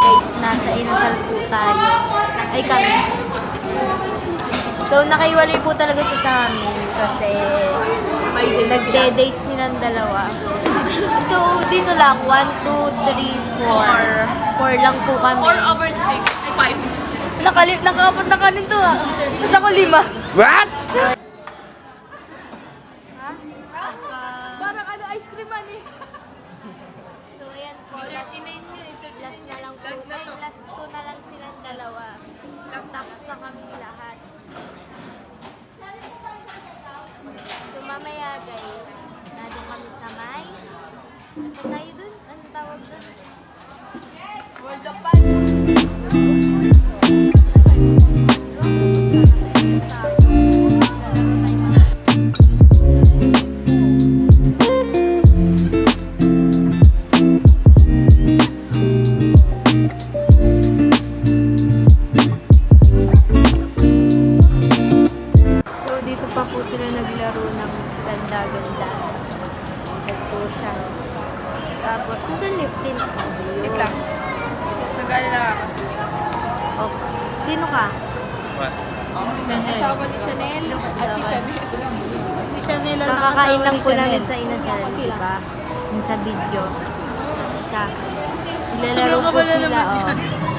Guys, nasa inasal po tayo. Ay kami. So, nakaiwalay po talaga siya sa amin kasi nagde-date silang dalawa. So, dito lang, 1, 2, 3, 4. 4 lang po kami. Or over six. Ay, five. Nakali nakaapat na kanin to ah. Tapos ako lima. What? Parang ano, ice cream man eh. So, ayan po. Last, 39 yun. last na lang. Last na to. last two na lang silang dalawa. Last tapos na kami lahat. So, mamaya guys, nandun kami sa may... Saan tayo dun? Ano tawag dun? World of Fun. 15 ako. Wait lang. Nag-aalala ako. Oh, sino ka? What? Chanel. Asawa ni Chanel at si Chanel. Si Chanel ang Nakakain lang ko namin sa inasal, di ba? Yung sa video. Siya. Nilalaro ko sila, oh.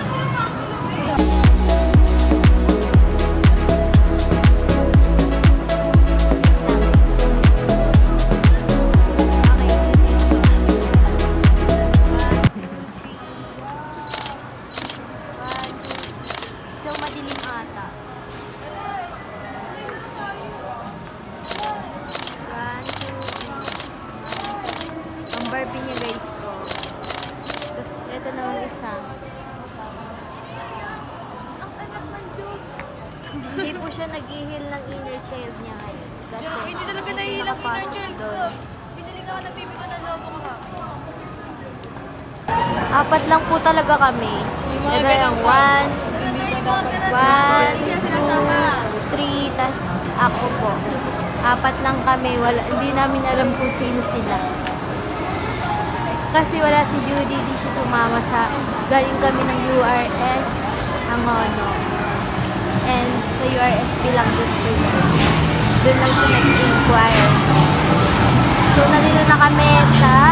Hindi po siya nag-heal ng inner child niya ngayon. Kasi, Hindi talaga hindi nahihilang inner nakapasok child ko. doon. Pinili ka na pipi ko na lobo ko ha. Apat lang po talaga kami. Yung mga yung pa. one, Hindi ka dapat. one, two, three, tas ako po. Apat lang kami. Wala, hindi namin alam kung sino sila. Kasi wala si Judy, di siya sumama sa, galing kami ng URS, ang ano. And sa URSP lang gusto niya. Doon lang siya nag-inquire. So, nalilo na kami sa,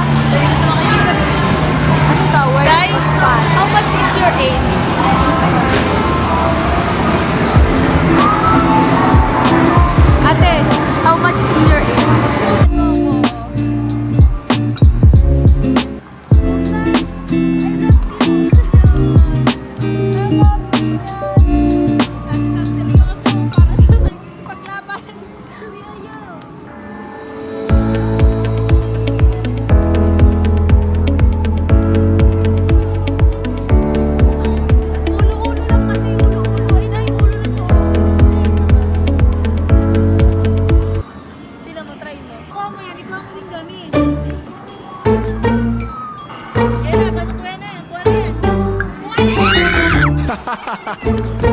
Ha ha ha!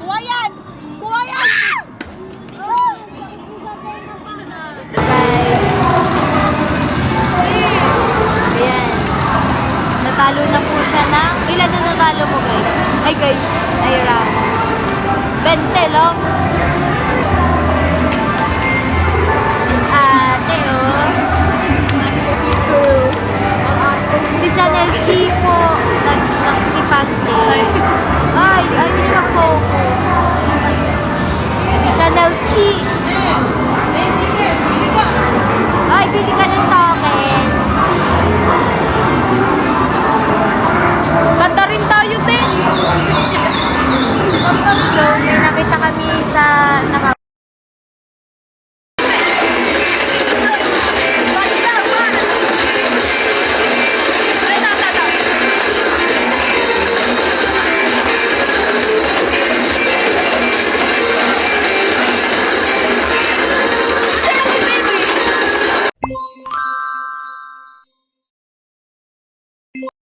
Kuha yan! Kuha yan! Ayan. Natalo na po siya ng... Ilan na natalo mo, guys? Ay, guys. Ay, round. 20 lang. Ay,